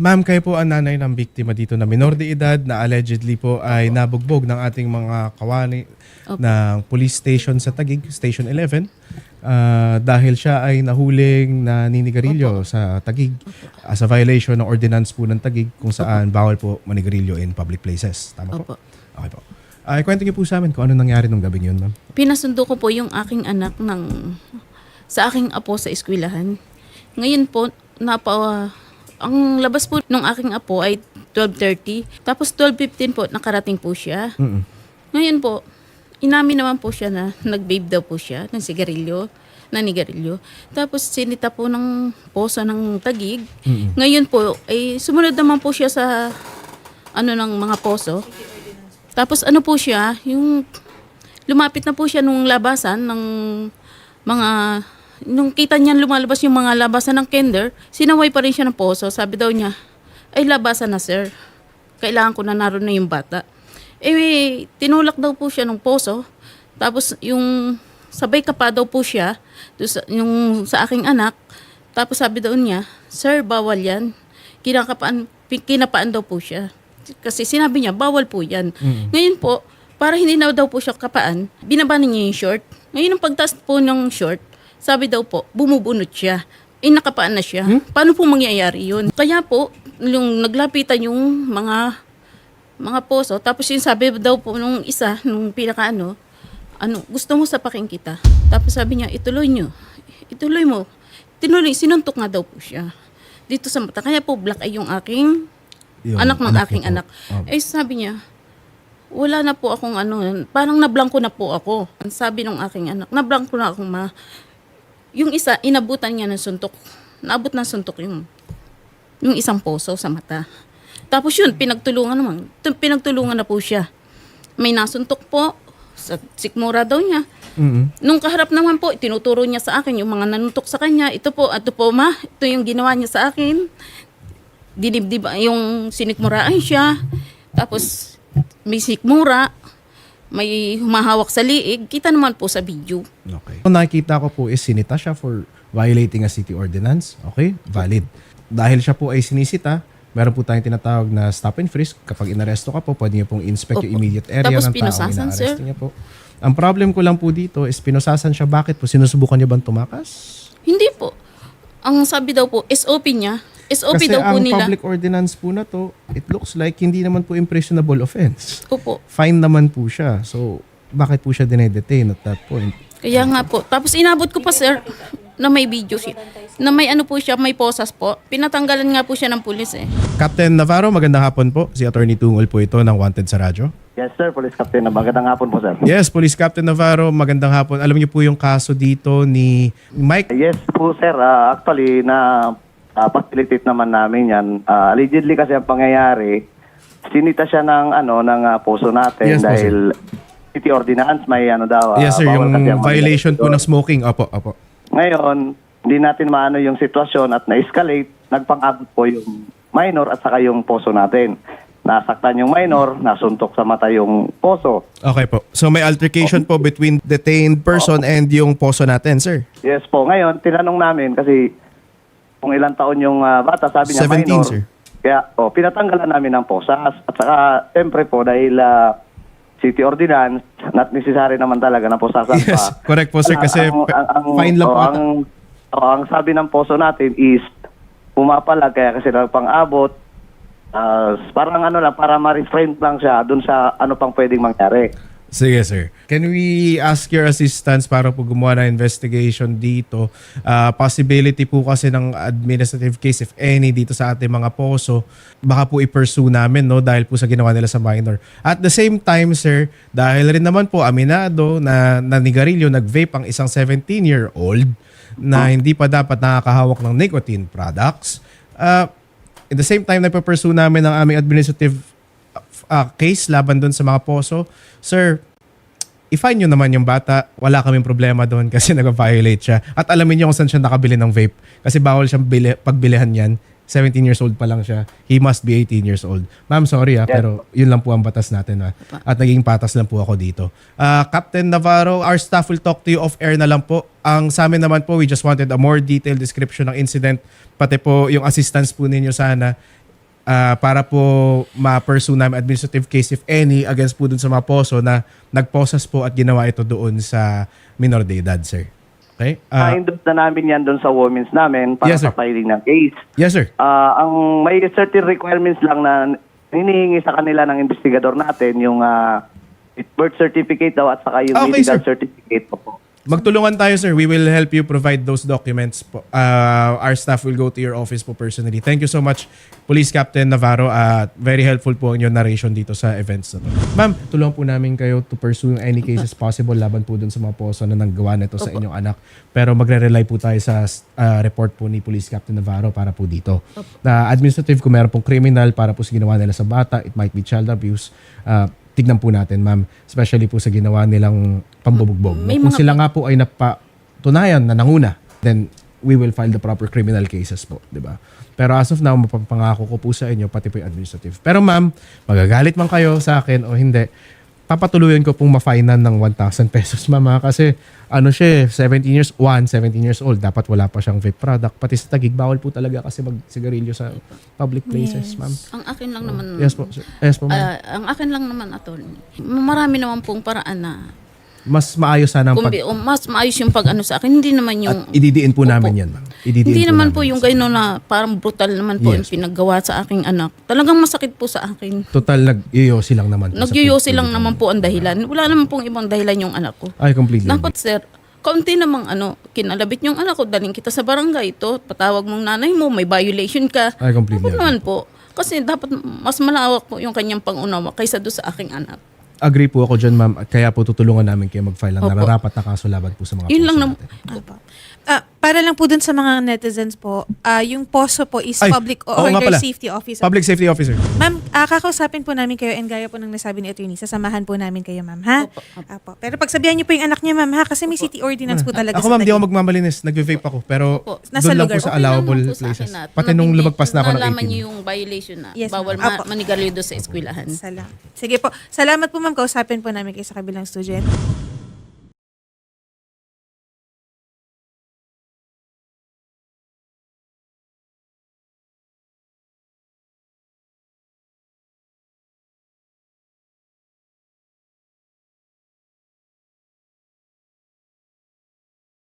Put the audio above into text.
Ma'am, kayo po ang nanay ng biktima dito na minor de edad na allegedly po ay nabugbog ng ating mga kawani Opo. ng police station sa Taguig, Station 11. ah, dahil siya ay nahuling na ninigarilyo sa Taguig as a violation ng ordinance po ng Taguig kung saan bawal po manigarilyo in public places. Tama po? Opo. Okay po. Ay, kwento niyo po sa amin kung ano nangyari nung gabing yun, ma'am. Pinasundo ko po yung aking anak ng sa aking apo sa eskwelahan. Ngayon po, napa, ang labas po ng aking apo ay 12.30. Tapos 12.15 po, nakarating po siya. Mm-mm. Ngayon po, inamin naman po siya na nag-babe daw po siya ng sigarilyo, nanigarilyo. Tapos sinita po ng poso ng tagig. Mm-mm. Ngayon po, ay sumunod naman po siya sa ano ng mga poso. Tapos ano po siya, yung lumapit na po siya nung labasan ng mga nung kita niya lumalabas yung mga labasan ng kinder, sinaway pa rin siya ng poso. Sabi daw niya, ay labasan na sir. Kailangan ko na naroon na yung bata. Eh, tinulak daw po siya ng poso. Tapos yung sabay ka pa daw po siya yung, sa aking anak. Tapos sabi daw niya, Sir, bawal yan. Kinakapaan, kinapaan daw po siya. Kasi sinabi niya, bawal po yan. Ngayon po, para hindi na daw po siya kapaan, binaba niya yung short. Ngayon ang pagtaas po ng short, sabi daw po, bumubunot siya. Eh, nakapaan na siya. Paano po mangyayari yun? Kaya po, yung naglapitan yung mga mga poso. Tapos yung sabi daw po nung isa, nung pinaka ano, ano, gusto mo sapakin kita. Tapos sabi niya, ituloy nyo. Ituloy mo. Tinuloy, sinuntok nga daw po siya. Dito sa mata. Kaya po black ay yung aking Yung anak ng anak aking anak. Opo. Eh sabi niya, wala na po akong ano, parang nablangko na po ako. Ang sabi ng aking anak, nablangko na akong ma. Yung isa, inabutan niya ng suntok. Naabot ng suntok yung, yung isang poso sa mata. Tapos yun, pinagtulungan naman. Tu- Pinagtulungan na po siya. May nasuntok po sa sikmura daw niya. Mm-mm. Nung kaharap naman po, tinuturo niya sa akin yung mga nanuntok sa kanya. Ito po, ito po ma, ito yung ginawa niya sa akin. Dinibdib, yung sinikmuraan siya. Tapos may sikmura, may humahawak sa liig. Kita naman po sa video. Okay. Kung nakikita ko po is sinita siya for violating a city ordinance. Okay? Valid. Dahil siya po ay sinisita, meron po tayong tinatawag na stop and frisk. Kapag inaresto ka po, pwede niyo pong inspect yung Opo. immediate area Tapos ng taong pinusasan, inaaresto sir? niya po. Ang problem ko lang po dito is pinusasan siya. Bakit po? Sinusubukan niya bang tumakas? Hindi po. Ang sabi daw po, SOP niya. SOP Kasi daw po ang nila. public ordinance po na to, it looks like hindi naman po impressionable offense. Opo. Fine naman po siya. So, bakit po siya dinedetain at that point? Kaya nga po. Tapos inabot ko pa sir na may video siya. Na may ano po siya, may posas po. Pinatanggalan nga po siya ng pulis eh. Captain Navarro, magandang hapon po. Si Attorney Tungol po ito ng Wanted sa radyo. Yes, sir. Police Captain. Magandang hapon po, sir. Yes, Police Captain Navarro, magandang hapon. Alam niyo po yung kaso dito ni Mike. Yes po, sir. Ah, actually, na uh, facilitate naman namin yan. Ah, allegedly kasi ang pangyayari, sinita siya ng, ano, ng ah, puso natin Yes po, dahil city ordinance may ano daw. ah, Yes sir, bawal yung kasi ang violation po ng smoking. Opo, opo. Ngayon, hindi natin maano yung sitwasyon at na-escalate, nagpang-abot po yung minor at saka yung poso natin. Nasaktan yung minor, nasuntok sa mata yung poso. Okay po. So may altercation po between detained person and yung poso natin, sir. Yes po. Ngayon, tinanong namin kasi kung ilang taon yung ah, bata, sabi niya 17, minor. sir. Kaya, oh, pinatanggalan namin ng posas. At saka, siyempre po, dahil ah, city ordinance, not necessary naman talaga na posasan Yes, pa. correct po, sir, Ang- kasi ang- ang- ang- fine lang oh, po ata. Ang, oh, ang sabi ng poso natin is, pumapalag, kaya kasi nagpang-abot, ah, parang ano lang, para ma-refrain lang siya dun sa ano pang pwedeng mangyari. Sige, sir. Can we ask your assistance para po gumawa ng investigation dito? Ah, possibility po kasi ng administrative case, if any, dito sa ating mga poso, baka po i-pursue namin, no? Dahil po sa ginawa nila sa minor. At the same time, sir, dahil rin naman po aminado na nanigarilyo, nag-vape ang isang 17-year-old na hindi pa dapat nakakahawak ng nicotine products, ah, in the same time, nagpa-pursue namin ang aming administrative uh, case laban doon sa mga poso, sir, i-fine nyo naman yung bata. Wala kaming problema doon kasi nag-violate siya. At alamin nyo kung saan siya nakabili ng vape. Kasi bawal siyang bili, pagbilihan yan. 17 years old pa lang siya. He must be 18 years old. Ma'am, sorry ah, Yes. pero yun lang po ang batas natin ah. At naging patas lang po ako dito. Ah, Captain Navarro, our staff will talk to you off-air na lang po. Ang sa amin naman po, we just wanted a more detailed description ng incident. Pati po yung assistance po ninyo sana ah, para po ma-pursue namin administrative case if any against po dun sa mga poso na nagposas po at ginawa ito doon sa minor de edad, sir. Okay? Ah, Na-endorse na namin yan doon sa women's namin para Yes, sir. sa filing ng case. yes, sir. Ah, ang may certain requirements lang na hinihingi sa kanila ng investigador natin yung ah, birth certificate daw at saka yung Okay, medical sir. certificate po. Magtulungan tayo, sir. We will help you provide those documents po. Uh, our staff will go to your office po personally. Thank you so much, Police Captain Navarro. At very helpful po ang inyong narration dito sa events na to. Ma'am, tulungan po namin kayo to pursue any cases possible laban po dun sa mga poso na nanggawa nito sa inyong anak. Pero magre-rely po tayo sa uh, report po ni Police Captain Navarro para po dito. Na administrative, kung meron pong criminal para po sa ginawa nila sa bata, it might be child abuse. Uh, tignan po natin, ma'am. Especially po sa ginawa nilang pambubugbog. May Kung mga- sila nga po ay napatunayan na nanguna, then we will file the proper criminal cases po, di ba? Pero as of now, mapapangako ko po sa inyo, pati po yung administrative. Pero ma'am, magagalit man kayo sa akin o hindi, papatuloyan ko pong ma-finan ng 1,000 pesos, ma'am. ha? Kasi ano siya, eh, 17 years, 1, 17 years old, dapat wala pa siyang vape product. Pati sa tagig, bawal po talaga kasi mag-sigarilyo sa public places, ma'am. Ang akin lang naman, Yes po, sir. yes po, ma'am. ah, ang akin lang naman, attorney, marami naman pong paraan na Mas maayos sana ang pag... bi- o mas maayos yung pag ano sa akin. Hindi naman yung... At ididiin po Opo. namin yan, ma'am. Ididiin Hindi naman po namin yung gano'n na parang brutal naman po Yes. yung pinaggawa sa aking anak. Talagang masakit po sa akin. Total, nag-yoyosi lang naman. po sa Nagyoyosi lang naman po ang dahilan. Wala naman pong ibang dahilan yung anak ko. Ay, completely. Dapat sir, kaunti namang ano, kinalabit yung anak ko, daling kita sa barangay ito, patawag mong nanay mo, may violation ka. Ay, completely. Dapat naman po. Kasi dapat mas malawak po yung kanyang pangunawa kaysa doon sa aking anak. Agree po ako dyan, ma'am. Kaya po tutulungan namin kayo mag-file ng Opo. nararapat na kaso laban po sa mga Yun lang nam- natin. Opo. Ah, para lang po dun sa mga netizens po, ah, yung POSO po is Ay, Public oo nga Order pala. Safety Officer. Public Safety Officer. Ma'am, ah, kakausapin po namin kayo and gaya po ng nasabi ni attorney, sasamahan po namin kayo, ma'am, ha? Opo, opo. Apo. Pero pagsabihan niyo po yung anak niya, ma'am, ha? Kasi may city ordinance po talaga Ako, ma'am, di ako magmamalinis. Nag-vape ako. Pero Opo. Nasa doon lang lugar. po sa Okay lang allowable naman po sa places. akin na- Pati nung nabigay- lumagpas na ako ng Nalaman 18. niyo yung violation na. Yes, bawal ma'am. ma- Apo. manigarilyo doon sa eskwelahan. Salam. Sige po. Salamat po, ma'am. Kausapin po namin kayo sa kabilang student.